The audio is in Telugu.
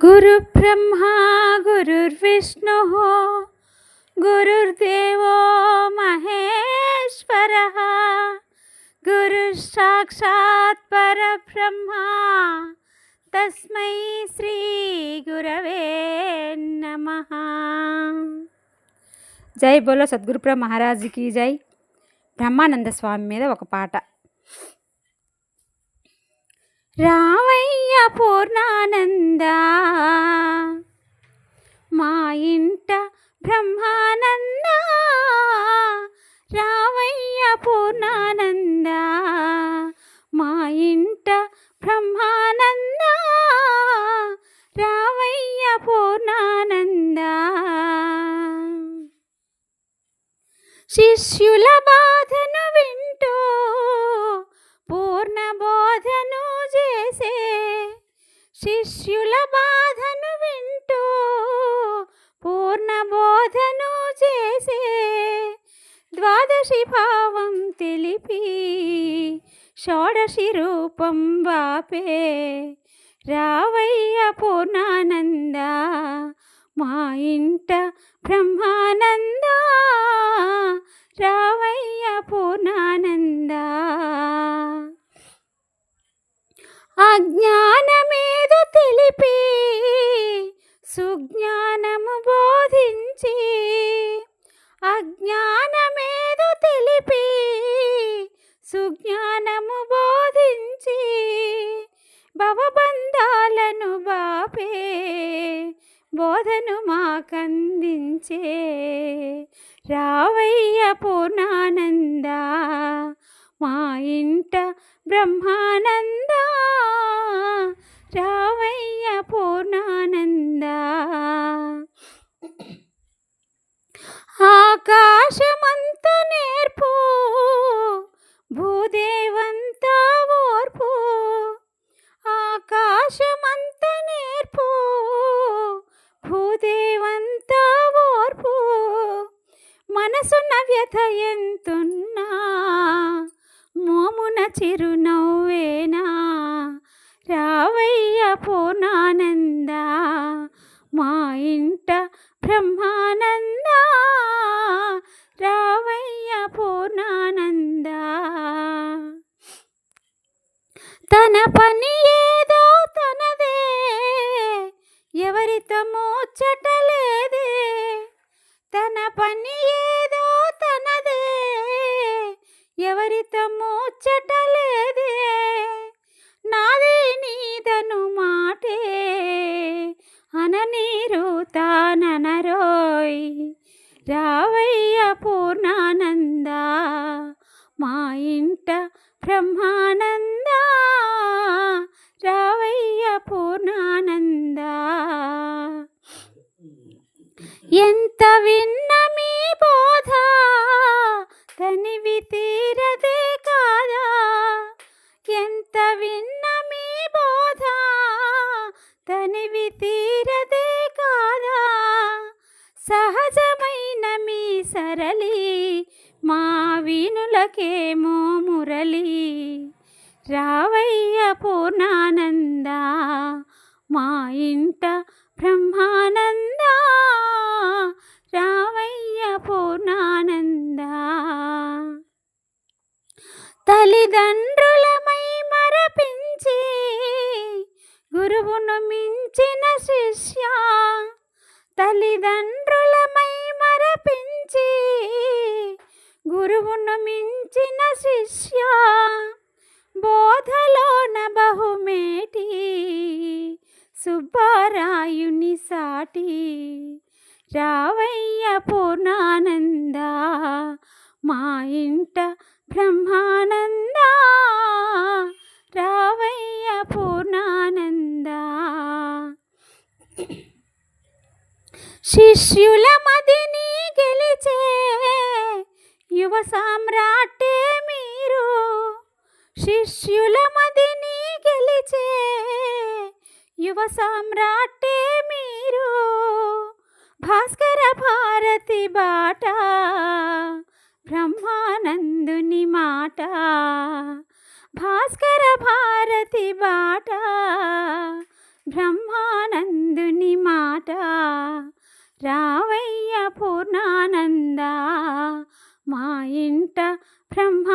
गुरुब्रह्मा गुरुर्विष्णुः गुरुर्देवो महेश्वरः गुरुसाक्षात् परब्रह्मा తస్మై శ్రీ గురవే నమ జై బోలో సద్గురుప్ర మహారాజుకి జై బ్రహ్మానంద స్వామి మీద ఒక పాట రావయ్య పూర్ణానంద. మా ఇంట బ్రహ్మానంద. రావయ్య పూర్ణానంద. మా ఇంట బ్రహ్మానంద. రావయ్య పూర్ణానంద. శిష్యుల బాధను వింటూ పూర్ణబో శిష్యుల బాధను వింటూ పూర్ణ బోధను చేసే ద్వాదశి భావం తెలిపి షోడశి రూపం వాపే. రావయ్య పూర్ణానంద మా ఇంట బ్రహ్మానంద. రావయ్య పూర్ణానంద. అజ్ఞానమే సుజ్ఞానము బోధించి భవబంధాలను బాపే బోధను మాకందించే రావయ్య పూర్ణానంద మా ఇంట బ్రహ్మానంద రావయ్య పూర్ణానంద. ఆకాశ వ్యథ ఎంతున్నా? మోమున చిరునవ్వేనా? రావయ్య పూర్ణానంద మా ఇంట బ్రహ్మానంద. రావయ్య పూర్ణానంద తన పని ఇంట బ్రహ్మానంద రావయ్య పూర్ణానంద. ఎంత విన్న మీ బోధ తనివి తీరదే కాదా? ఎంత విన్న మీ బోధ తనివి వీణులకేమో మురళి రావయ్య పూర్ణానంద మా ఇంట బ్రహ్మానంద రావయ్య పూర్ణానంద. తల్లిదండ్రులమై మరపించి గురువును మించిన శిష్య తల్లిదండ్రులమై మరపించి గురువును మించిన శిష్య బోధలోన బహుమేటి సుబ్బారాయుని సాటి రావయ్య పూర్ణానంద మా ఇంట బ్రహ్మానంద రావయ్య పూర్ణానంద. శిష్యుల మదిని గెలిచే యువ సామ్రాటే మీరు. శిష్యుల మదిని గెలిచే. యువ సామ్రాటే మీరు. భాస్కర భారతి బాట. బ్రహ్మానందుని మాట. భాస్కర భారతి బాట. బ్రహ్మానందుని మాట. రావ మా ఇంట బ్రహ్మ